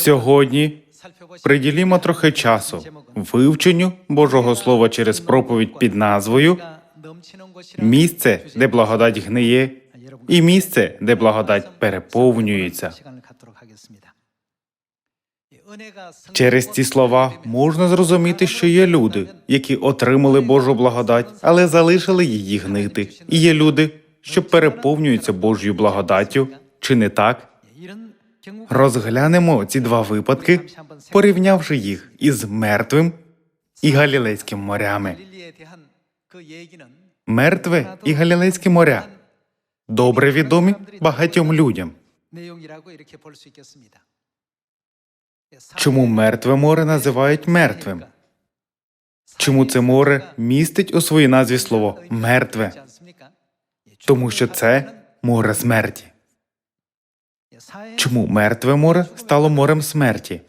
Сьогодні приділімо трохи часу вивченню Божого Слова через проповідь під назвою Місце, де благодать гниє, і місце, де благодать переповнюється. Через ці слова можна зрозуміти, що є люди, які отримали Божу благодать, але залишили її гнити. І є люди, що переповнюються Божою благодаттю, чи не так? Розглянемо ці два випадки, порівнявши їх із мертвим і Галілейським морями. Мертве і Галілейське моря добре відомі багатьом людям. Чому мертве море називають мертвим? Чому це море містить у своїй назві слово мертве? Тому що це море смерті. Чому мертве море стало морем смерті?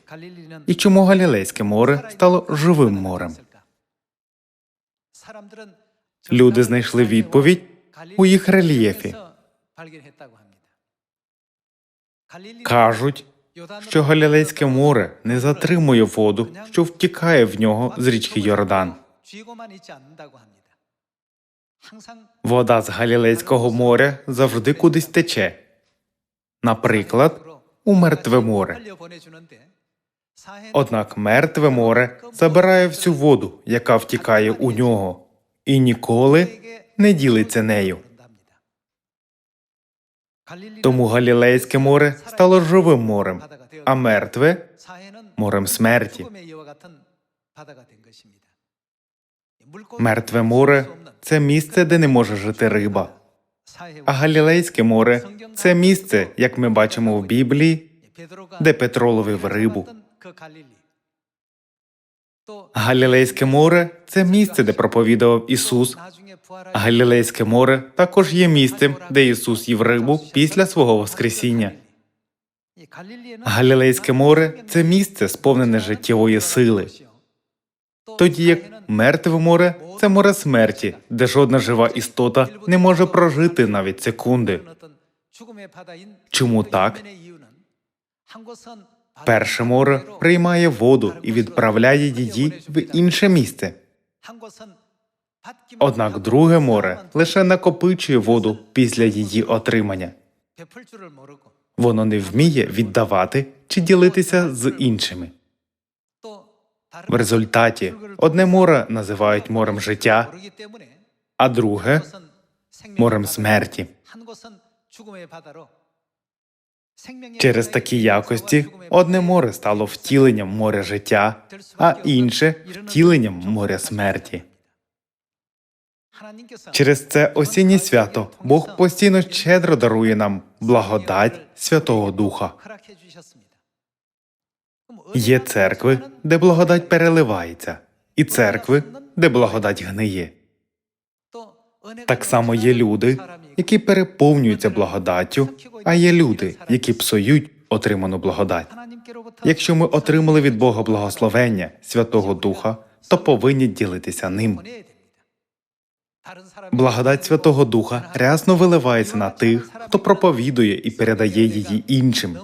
І чому Галілейське море стало живим морем? Люди знайшли відповідь у їх рельєфі. Кажуть, що Галілейське море не затримує воду, що втікає в нього з річки Йордан. Вода з Галілейського моря завжди кудись тече. Наприклад, у мертве море. Однак мертве море забирає всю воду, яка втікає у нього, і ніколи не ділиться нею. Тому Галілейське море стало живим морем, а мертве морем смерті. Мертве море це місце, де не може жити риба. А Галілейське море це місце, як ми бачимо в Біблії, де Петро ловив рибу. Галілейське море це місце, де проповідував Ісус. Галілейське море також є місцем, де Ісус їв рибу після свого Воскресіння. Галілейське море це місце, сповнене життєвої сили. Тоді як мертве море це море смерті, де жодна жива істота не може прожити навіть секунди. Чому так? Перше море приймає воду і відправляє її в інше місце. Однак друге море лише накопичує воду після її отримання. Воно не вміє віддавати чи ділитися з іншими. В результаті одне море називають морем життя, а друге морем смерті. Через такі якості одне море стало втіленням моря життя, а інше втіленням моря смерті. Через це осіннє свято Бог постійно щедро дарує нам благодать Святого Духа. Є церкви, де благодать переливається, і церкви, де благодать гниє. Так само є люди, які переповнюються благодаттю, а є люди, які псують отриману благодать. Якщо ми отримали від Бога благословення Святого Духа, то повинні ділитися ним. Благодать Святого Духа рясно виливається на тих, хто проповідує і передає її іншим.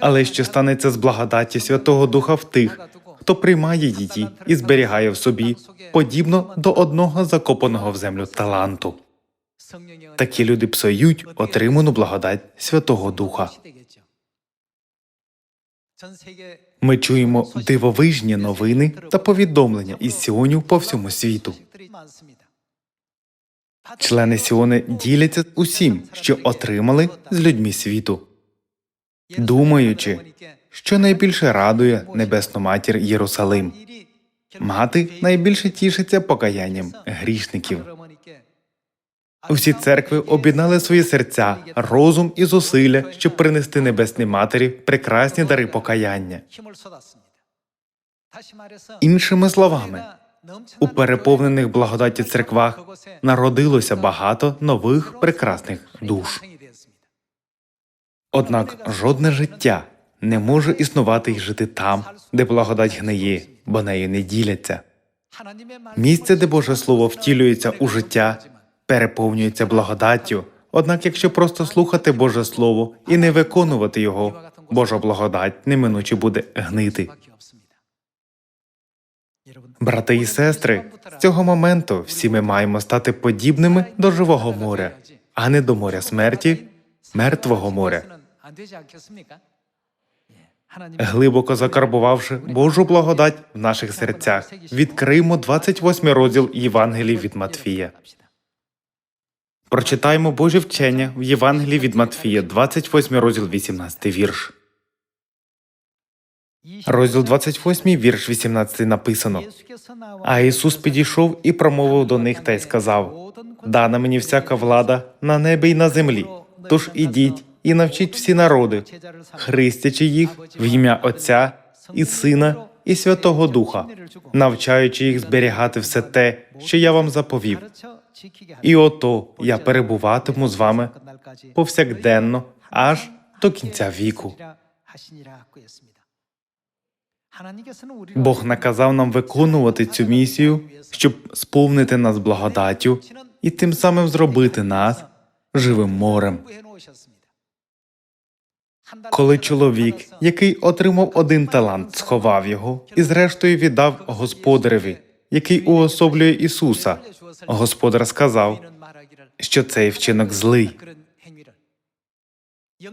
Але що станеться з благодаті Святого Духа в тих, хто приймає її і зберігає в собі, подібно до одного закопаного в землю таланту. Такі люди псують отриману благодать Святого Духа. Ми чуємо дивовижні новини та повідомлення із Сіонів по всьому світу. Члени Сіони діляться усім, що отримали з людьми світу, думаючи, що найбільше радує небесну матір Єрусалим. Мати найбільше тішиться покаянням грішників. Усі церкви об'єднали свої серця, розум і зусилля, щоб принести небесній матері прекрасні дари покаяння. Іншими словами, у переповнених благодаті церквах народилося багато нових прекрасних душ. Однак жодне життя не може існувати і жити там, де благодать гниє, бо нею не діляться. Місце, де Боже Слово втілюється у життя, переповнюється благодаттю. Однак, якщо просто слухати Боже Слово і не виконувати його, Божа благодать неминуче буде гнити. Брати і сестри, з цього моменту всі ми маємо стати подібними до живого моря, а не до моря смерті, мертвого моря. Глибоко закарбувавши Божу благодать в наших серцях, відкриємо 28 розділ Євангелії від Матфія. Прочитаємо Божі вчення в Євангелії від Матфія, 28 розділ, 18 вірш. Розділ 28, вірш 18 написано. А Ісус підійшов і промовив до них та й сказав: Дана мені всяка влада на небі й на землі. Тож ідіть і навчіть всі народи, хрестячи їх в ім'я Отця і Сина і Святого Духа, навчаючи їх зберігати все те, що я вам заповів. І ото я перебуватиму з вами повсякденно аж до кінця віку. Бог наказав нам виконувати цю місію, щоб сповнити нас благодаттю і тим самим зробити нас живим морем. Коли чоловік, який отримав один талант, сховав його і зрештою віддав господареві, який уособлює Ісуса, господар сказав, що цей вчинок злий.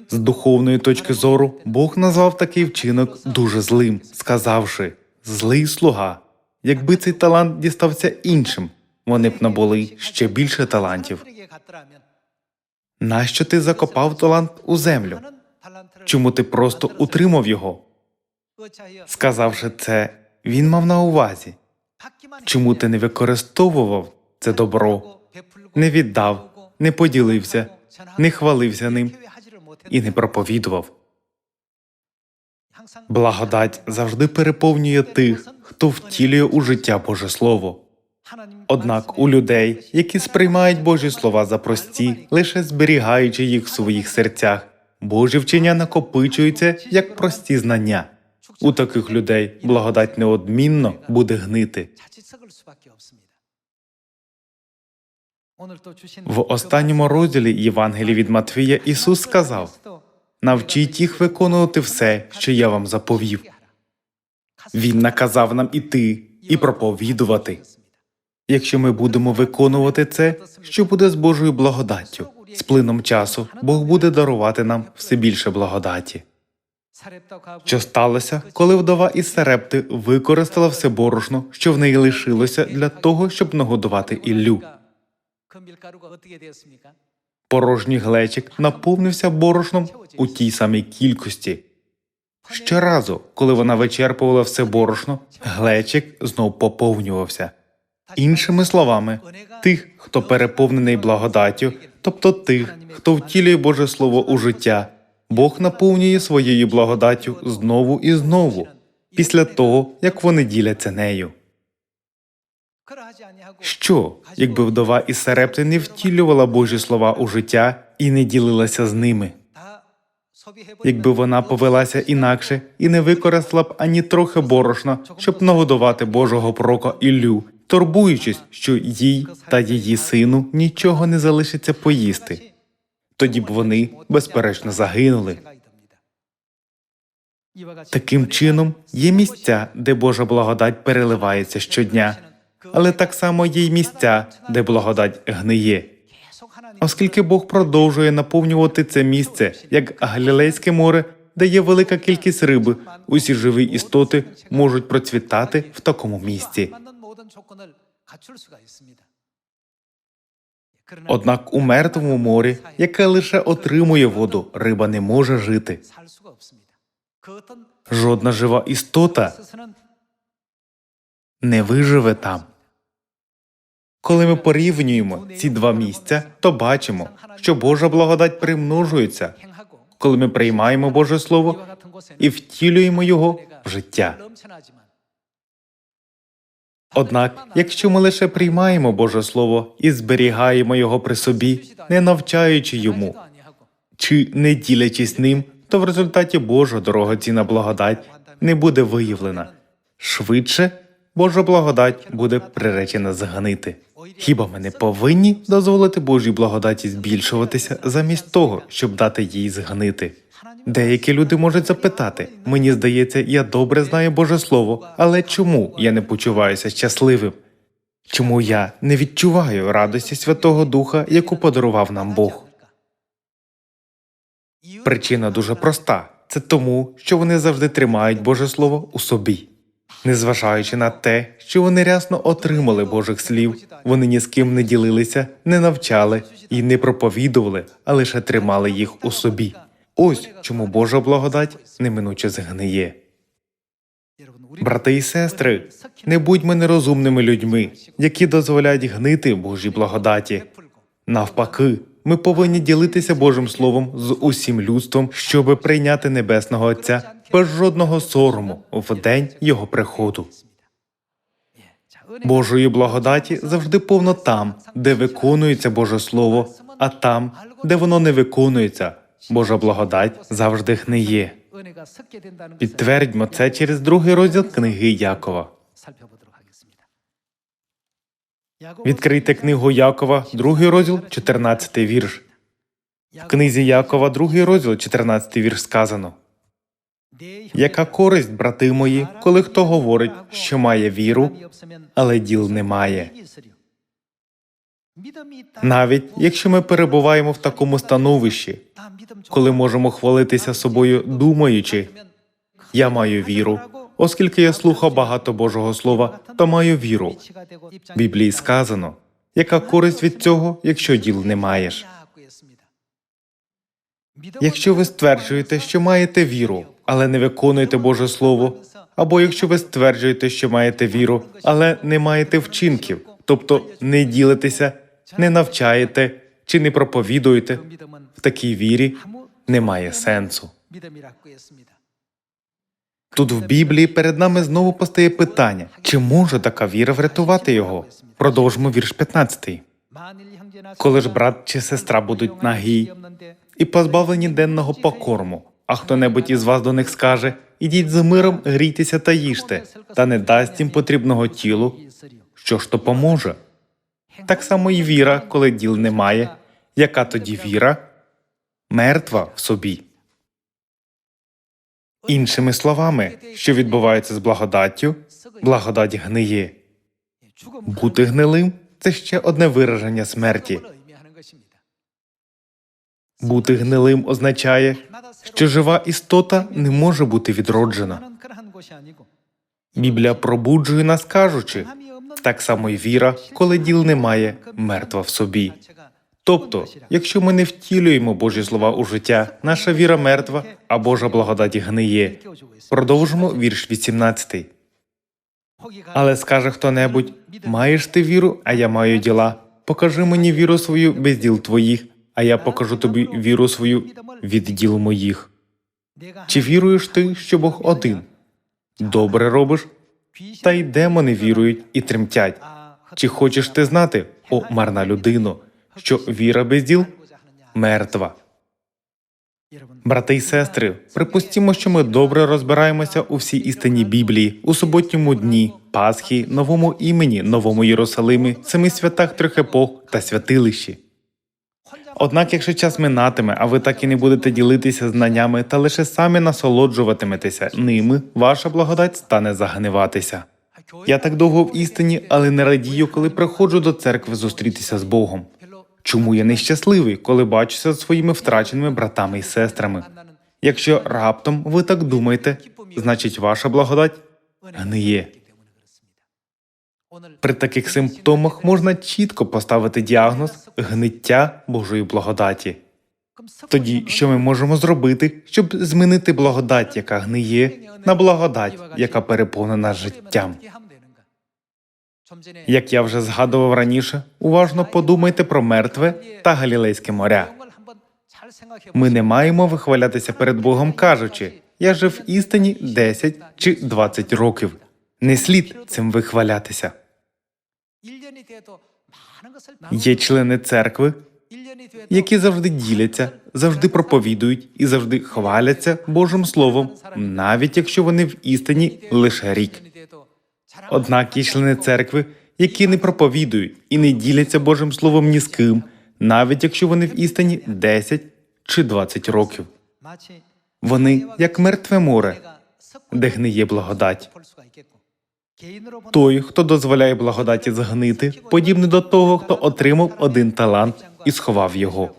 З духовної точки зору Бог назвав такий вчинок дуже злим, сказавши злий слуга. Якби цей талант дістався іншим, вони б набули ще більше талантів. Нащо ти закопав талант у землю? Чому ти просто утримав його? Сказавши це, він мав на увазі. Чому ти не використовував це добро, не віддав, не поділився, не хвалився ним і не проповідував? Благодать завжди переповнює тих, хто втілює у життя Боже Слово. Однак у людей, які сприймають Божі слова за прості, лише зберігаючи їх в своїх серцях, Божі вчення накопичуються як прості знання. У таких людей благодать неодмінно буде гнити. В останньому розділі Євангелії від Матвія Ісус сказав: навчіть їх виконувати все, що я вам заповів. Він наказав нам іти і проповідувати. Якщо ми будемо виконувати це, що буде з Божою благодаттю? З плином часу Бог буде дарувати нам все більше благодаті. Що сталося, коли вдова із Сарепти використала все борошно, що в неї лишилося для того, щоб нагодувати Іллю? Порожній глечик наповнився борошном у тій самій кількості. Щоразу, коли вона вичерпувала все борошно, глечик знов поповнювався. Іншими словами, тих, хто переповнений благодаттю, тобто тих, хто втілює Боже Слово у життя, Бог наповнює своєю благодаттю знову і знову, після того, як вони діляться нею. Що, якби вдова із Сарепти не втілювала Божі слова у життя і не ділилася з ними? Якби вона повелася інакше і не використала б ані трохи борошна, щоб нагодувати Божого пророка Іллю, турбуючись, що їй та її сину нічого не залишиться поїсти, тоді б вони, безперечно, загинули. Таким чином, є місця, де Божа благодать переливається щодня, але так само є й місця, де благодать гниє. Оскільки Бог продовжує наповнювати це місце, як Галілейське море, де є велика кількість риби, усі живі істоти можуть процвітати в такому місці. Однак у мертвому морі, яке лише отримує воду, риба не може жити. Жодна жива істота не виживе там. Коли ми порівнюємо ці два місця, то бачимо, що Божа благодать примножується, коли ми приймаємо Боже Слово і втілюємо його в життя. Однак, якщо ми лише приймаємо Боже Слово і зберігаємо його при собі, не навчаючи йому чи не ділячись ним, то в результаті Божа дорогоцінна благодать не буде виявлена. Швидше Божа благодать буде приречена згнити. Хіба ми не повинні дозволити Божій благодаті збільшуватися замість того, щоб дати їй згнити? Деякі люди можуть запитати: мені здається, я добре знаю Боже Слово, але чому я не почуваюся щасливим? Чому я не відчуваю радості Святого Духа, яку подарував нам Бог? Причина дуже проста: це тому, що вони завжди тримають Боже Слово у собі. Незважаючи на те, що вони рясно отримали Божих слів, вони ні з ким не ділилися, не навчали і не проповідували, а лише тримали їх у собі. Ось чому Божа благодать неминуче згниє. Брати і сестри, не будьмо нерозумними людьми, які дозволяють гнити Божій благодаті. Навпаки, ми повинні ділитися Божим Словом з усім людством, щоби прийняти Небесного Отця без жодного сорому в день Його приходу. Божої благодаті завжди повно там, де виконується Боже Слово, а там, де воно не виконується, Божа благодать завжди гниє. Підтвердьмо це через другий розділ книги Якова. Відкрийте книгу Якова, другий розділ, 14 вірш. В книзі Якова, другий розділ, 14 вірш сказано. Яка користь, брати мої, коли хто говорить, що має віру, але діл немає? Навіть якщо ми перебуваємо в такому становищі, коли можемо хвалитися собою, думаючи, я маю віру, оскільки я слухав багато Божого Слова, то маю віру. В Біблії сказано, яка користь від цього, якщо діл не маєш. Якщо ви стверджуєте, що маєте віру, але не виконуєте Боже Слово, або якщо ви стверджуєте, що маєте віру, але не маєте вчинків, тобто не ділитеся, не навчаєте чи не проповідуєте, в такій вірі немає сенсу. Тут в Біблії перед нами знову постає питання: чи може така віра врятувати його? Продовжимо вірш 15. Коли ж брат чи сестра будуть нагі І позбавлені денного покорму. А хто-небудь із вас до них скаже: ідіть з миром, грійтеся та їжте, та не дасть їм потрібного тілу, що ж то поможе? Так само і віра, коли діл немає. Яка тоді віра? Мертва в собі. Іншими словами, що відбувається з благодаттю, благодать гниє. Бути гнилим це ще одне вираження смерті. Бути гнилим означає, що жива істота не може бути відроджена. Біблія пробуджує нас, кажучи, так само й віра, коли діл немає, мертва в собі. Тобто, якщо ми не втілюємо Божі слова у життя, наша віра мертва, а Божа благодать гниє. Продовжимо вірш 18. Але скаже хто-небудь: маєш ти віру, а я маю діла. Покажи мені віру свою без діл твоїх, а я покажу тобі віру свою від діл моїх. Чи віруєш ти, що Бог один? Добре робиш? Та й демони вірують і тремтять. Чи хочеш ти знати, о марна людино, що віра без діл мертва? Брати й сестри, припустімо, що ми добре розбираємося у всій істині Біблії, у суботньому дні, Пасхі, новому імені, новому Єрусалимі, семи святах трьох епох та святилищі. Однак, якщо час минатиме, а ви так і не будете ділитися знаннями та лише самі насолоджуватиметеся ними, ваша благодать стане загниватися. Я так довго в істині, але не радію, коли приходжу до церкви зустрітися з Богом. Чому я нещасливий, коли бачуся з своїми втраченими братами і сестрами? Якщо раптом ви так думаєте, значить ваша благодать гниє. При таких симптомах можна чітко поставити діагноз гниття Божої благодаті. Тоді що ми можемо зробити, щоб змінити благодать, яка гниє, на благодать, яка переповнена життям? Як я вже згадував раніше, уважно подумайте про мертве та Галілейське моря. Ми не маємо вихвалятися перед Богом, кажучи, я жив істині 10 чи 20 років. Не слід цим вихвалятися. Є члени церкви, які завжди діляться, завжди проповідують і завжди хваляться Божим Словом, навіть якщо вони в істині лише рік. Однак є члени церкви, які не проповідують і не діляться Божим Словом ні з ким, навіть якщо вони в істині 10 чи 20 років. Вони як мертве море, де гниє благодать. Той, хто дозволяє благодаті згнити, подібний до того, хто отримав один талант і сховав його.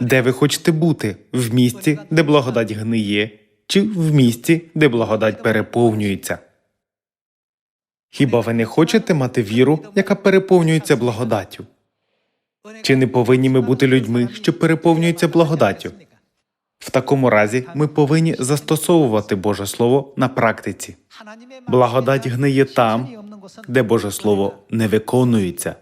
Де ви хочете бути? В місці, де благодать гниє, чи в місці, де благодать переповнюється? Хіба ви не хочете мати віру, яка переповнюється благодаттю? Чи не повинні ми бути людьми, що переповнюються благодаттю? В такому разі ми повинні застосовувати Боже Слово на практиці. Благодать гниє там, де Боже Слово не виконується,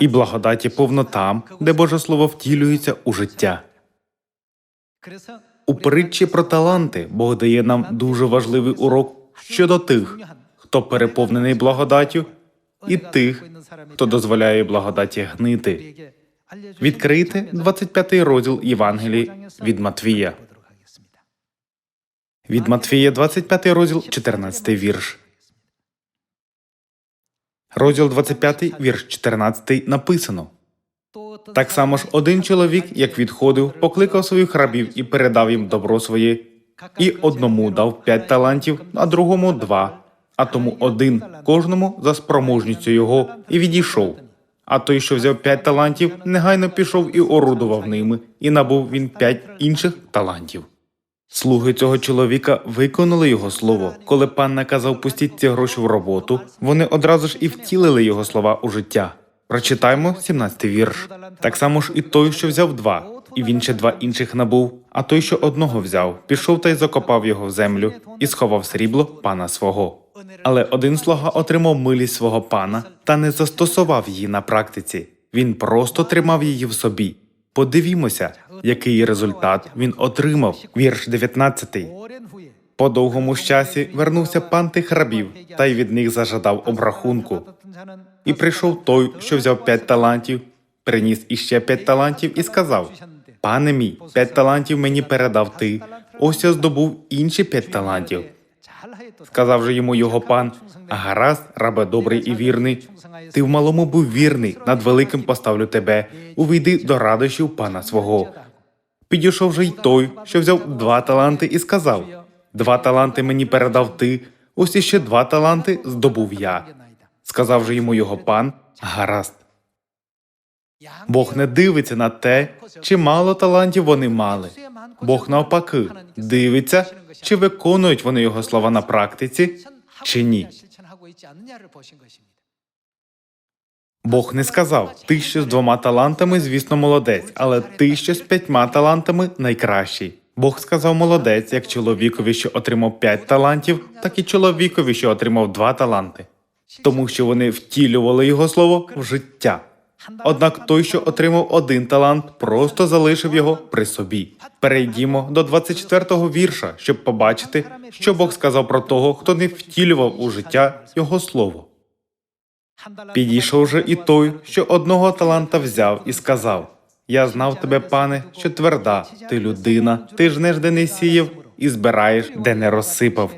і благодаті повно там, де Боже Слово втілюється у життя. У притчі про таланти Бог дає нам дуже важливий урок щодо тих, хто переповнений благодаттю, і тих, хто дозволяє благодаті гнити. Відкрийте 25 розділ Євангелії від Матвія. Від Матвія, 25 розділ, 14 вірш. Розділ 25, вірш 14 написано. Так само ж один чоловік, як відходив, покликав своїх рабів і передав їм добро своє, і одному дав п'ять талантів, а другому два, а тому один кожному за спроможністю його і відійшов. А той, що взяв п'ять талантів, негайно пішов і орудував ними, і набув він п'ять інших талантів. Слуги цього чоловіка виконали його слово. Коли пан наказав пустіть ці гроші в роботу, вони одразу ж і втілили його слова у життя. Прочитаймо 17 вірш. Так само ж і той, що взяв два, і він ще два інших набув. А той, що одного взяв, пішов та й закопав його в землю і сховав срібло пана свого. Але один слуга отримав милість свого пана та не застосував її на практиці. Він просто тримав її в собі. Подивімося, який результат він отримав. Вірш 19. По довгому часі вернувся пан тих рабів, та й від них зажадав обрахунку. І прийшов той, що взяв п'ять талантів, приніс іще п'ять талантів і сказав: Пане мій, п'ять талантів мені передав ти. Ось я здобув інші п'ять талантів. Сказав же йому його пан: Гаразд, рабе добрий і вірний. Ти в малому був вірний, над великим поставлю тебе. Увійди до радощів пана свого. Підійшов же й той, що взяв два таланти, і сказав: Два таланти мені передав ти, ось іще два таланти здобув я. Сказав же йому його пан: Гаразд. Бог не дивиться на те, чи мало талантів вони мали. Бог навпаки дивиться, чи виконують вони його слова на практиці, чи ні. Бог не сказав: ти що з двома талантами, звісно, молодець, але ти що з п'ятьма талантами найкращий. Бог сказав молодець, як чоловікові, що отримав п'ять талантів, так і чоловікові, що отримав два таланти, тому що вони втілювали його слово в життя. Однак той, що отримав один талант, просто залишив його при собі. Перейдімо до 24-го вірша, щоб побачити, що Бог сказав про того, хто не втілював у життя його слово. Підійшов же і той, що одного таланта взяв, і сказав: Я знав тебе, пане, що тверда, ти людина, ти жнеш, де не сіяв, і збираєш, де не розсипав.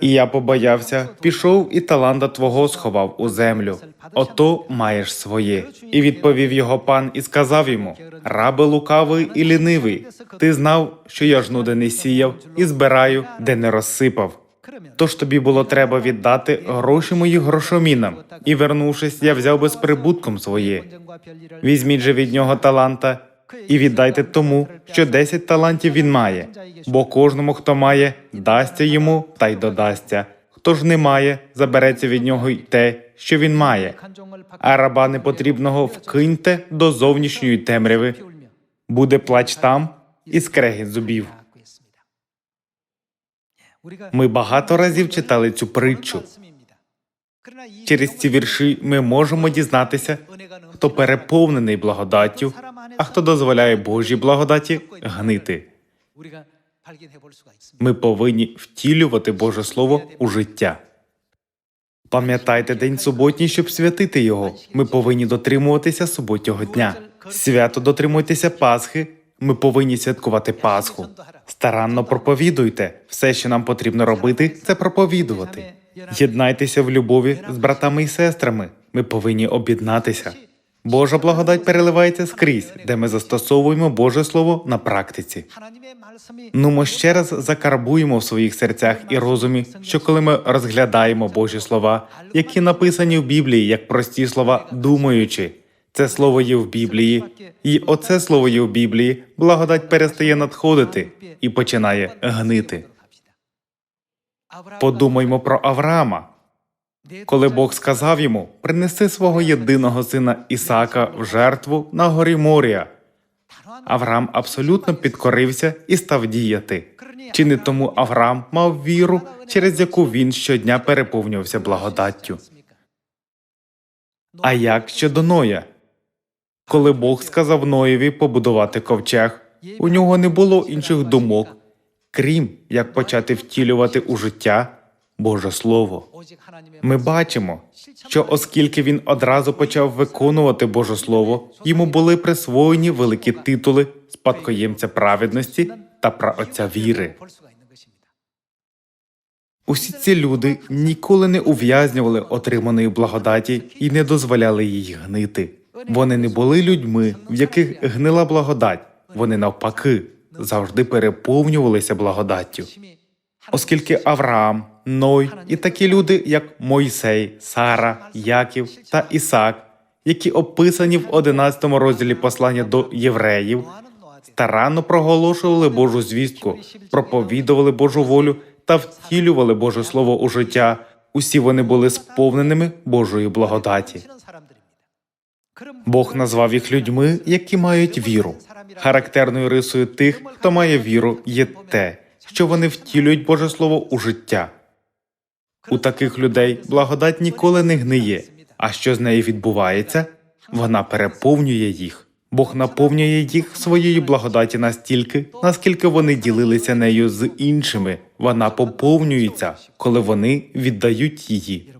І я побоявся, пішов і таланта твого сховав у землю. Ото маєш своє. І відповів його пан і сказав йому: Рабе лукавий і лінивий, ти знав, що я жну, де не сіяв, і збираю, де не розсипав. Тож тобі було треба віддати гроші моїх грошомінам, і вернувшись, я взяв би з прибутком своє. Візьміть же від нього таланта і віддайте тому, що десять талантів він має, бо кожному, хто має, дасться йому та й додасться. Хто ж не має, забереться від нього й те, що він має. А раба непотрібного вкиньте до зовнішньої темряви. Буде плач там і скрегіт зубів. Ми багато разів читали цю притчу. Через ці вірші ми можемо дізнатися, хто переповнений благодаттю, а хто дозволяє Божій благодаті гнити. Ми повинні втілювати Боже Слово у життя. Пам'ятайте день суботній, щоб святити його. Ми повинні дотримуватися суботнього дня. Свято дотримуйтеся Пасхи. Ми повинні святкувати Пасху. Старанно проповідуйте. Все, що нам потрібно робити, це проповідувати. Єднайтеся в любові з братами і сестрами. Ми повинні об'єднатися. Божа благодать переливається скрізь, де ми застосовуємо Боже Слово на практиці. Нумо ще раз закарбуємо в своїх серцях і розумі, що коли ми розглядаємо Божі слова, які написані в Біблії як прості слова, думаючи, це слово є в Біблії, і оце слово є в Біблії, благодать перестає надходити і починає гнити. Подумаймо про Авраама. Коли Бог сказав йому принеси свого єдиного сина Ісаака в жертву на горі Морія, Авраам абсолютно підкорився і став діяти. Чи не тому Авраам мав віру, через яку він щодня переповнювався благодаттю? А як щодо Ноя? Коли Бог сказав Ноєві побудувати ковчег, у нього не було інших думок, крім як почати втілювати у життя Боже Слово. Ми бачимо, що оскільки він одразу почав виконувати Боже Слово, йому були присвоєні великі титули спадкоємця праведності та праотця віри. Усі ці люди ніколи не ув'язнювали отриманої благодаті і не дозволяли їй гнити. Вони не були людьми, в яких гнила благодать. Вони навпаки завжди переповнювалися благодаттю. Оскільки Авраам, Ной і такі люди, як Мойсей, Сара, Яків та Ісаак, які описані в 11 розділі послання до євреїв, старанно проголошували Божу звістку, проповідували Божу волю та втілювали Боже Слово у життя. Усі вони були сповненими Божої благодаті. Бог назвав їх людьми, які мають віру. Характерною рисою тих, хто має віру, є те, що вони втілюють Боже Слово у життя. У таких людей благодать ніколи не гниє. А що з нею відбувається? Вона переповнює їх. Бог наповнює їх своєю благодаті настільки, наскільки вони ділилися нею з іншими. Вона поповнюється, коли вони віддають її.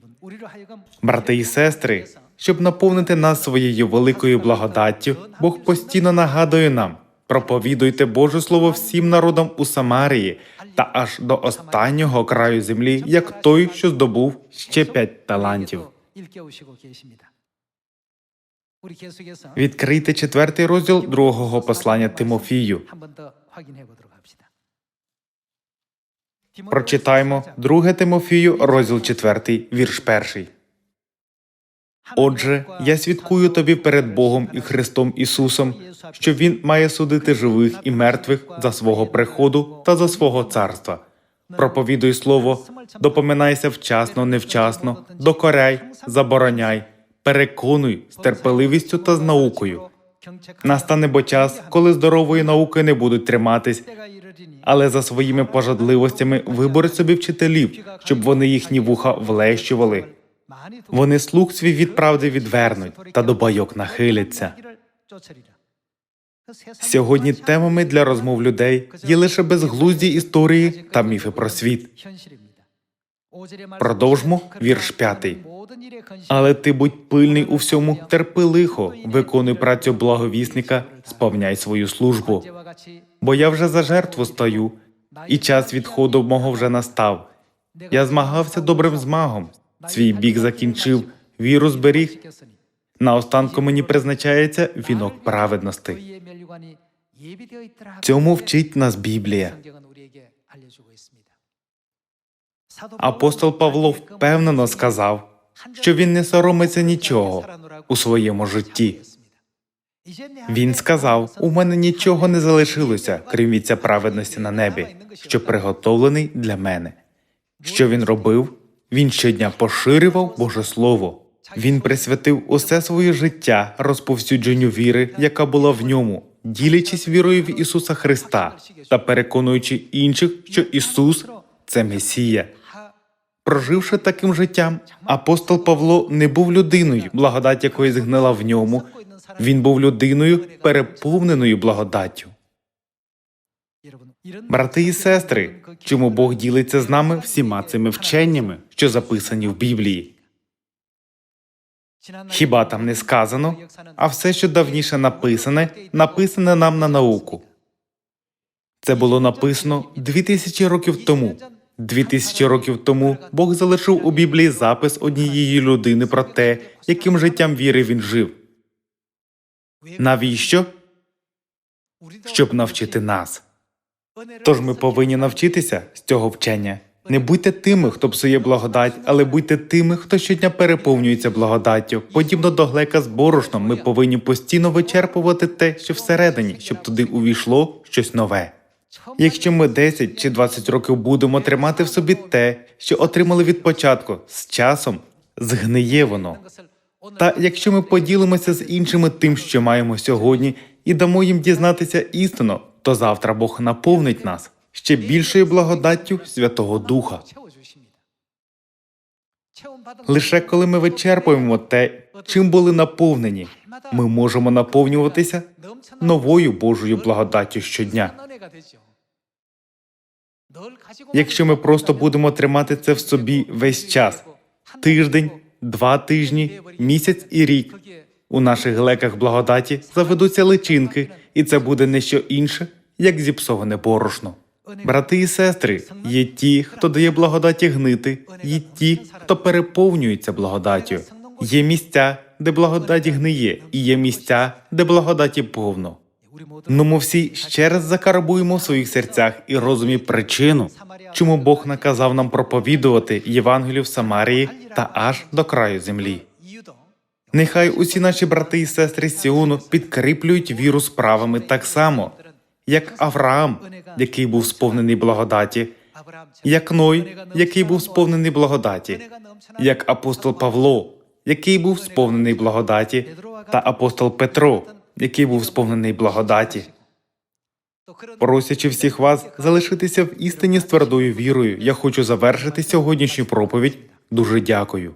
Брати і сестри, щоб наповнити нас своєю великою благодаттю, Бог постійно нагадує нам: проповідуйте Боже Слово всім народам у Самарії та аж до останнього краю землі, як той, що здобув ще п'ять талантів. Відкрийте четвертий розділ другого послання Тимофію. Прочитаємо 2 Тимофію, розділ 4, вірш 1. Отже, я свідкую тобі перед Богом і Христом Ісусом, що Він має судити живих і мертвих за свого приходу та за свого царства. Проповідуй слово, допоминайся вчасно, невчасно, докоряй, забороняй, переконуй з терпеливістю та з наукою. Настане бо час, коли здорової науки не будуть триматись, але за своїми пожадливостями виберуть собі вчителів, щоб вони їхні вуха влещували. Вони слух свій від правди відвернуть та до байок нахиляться. Сьогодні темами для розмов людей є лише безглузді історії та міфи про світ. Продовжмо вірш п'ятий. Але ти будь пильний у всьому, терпи лихо, виконуй працю благовісника, сповняй свою службу. Бо я вже за жертву стою, і час відходу мого вже настав. Я змагався добрим змагом, свій бік закінчив, віру зберіг. Наостанку мені призначається вінок праведності. Цьому вчить нас Біблія. Апостол Павло впевнено сказав, що він не соромиться нічого у своєму житті. Він сказав: у мене нічого не залишилося, крім віця праведності на небі, що приготовлений для мене. Що він робив? Він щодня поширював Боже Слово. Він присвятив усе своє життя розповсюдженню віри, яка була в ньому, ділячись вірою в Ісуса Христа та переконуючи інших, що Ісус це Месія. Проживши таким життям, апостол Павло не був людиною, благодать якої згнила в ньому. Він був людиною, переповненою благодаттю. Брати і сестри, чому Бог ділиться з нами всіма цими вченнями, що записані в Біблії? Хіба там не сказано, а все, що давніше написане, написане нам на науку. Це було написано дві тисячі років тому. Дві тисячі років тому Бог залишив у Біблії запис однієї людини про те, яким життям віри він жив. Навіщо? Щоб навчити нас. Тож ми повинні навчитися з цього вчення. Не будьте тими, хто псує благодать, але будьте тими, хто щодня переповнюється благодаттю. Подібно до глека з борошном, ми повинні постійно вичерпувати те, що всередині, щоб туди увійшло щось нове. Якщо ми 10 чи 20 років будемо тримати в собі те, що отримали від початку, з часом згниє воно. Та якщо ми поділимося з іншими тим, що маємо сьогодні, і дамо їм дізнатися істину, то завтра Бог наповнить нас ще більшою благодаттю Святого Духа. Лише коли ми вичерпуємо те, чим були наповнені, ми можемо наповнюватися новою Божою благодаттю щодня. Якщо ми просто будемо тримати це в собі весь час тиждень, два тижні, місяць і рік. У наших глеках благодаті заведуться личинки, і це буде не що інше, як зіпсоване борошно. Брати і сестри, є ті, хто дає благодаті гнити, є ті, хто переповнюється благодаттю. Є місця, де благодаті гниє, і є місця, де благодаті повно. Ну, ми всі ще раз закарбуємо в своїх серцях і розумі причину, чому Бог наказав нам проповідувати Євангелію в Самарії та аж до краю землі. Нехай усі наші брати і сестри з Сіону підкріплюють віру справами так само, як Авраам, який був сповнений благодаті, як Ной, який був сповнений благодаті, як апостол Павло, який був сповнений благодаті, та апостол Петро, який був сповнений благодаті. Просячи всіх вас залишитися в істині з твердою вірою, я хочу завершити сьогоднішню проповідь. Дуже дякую.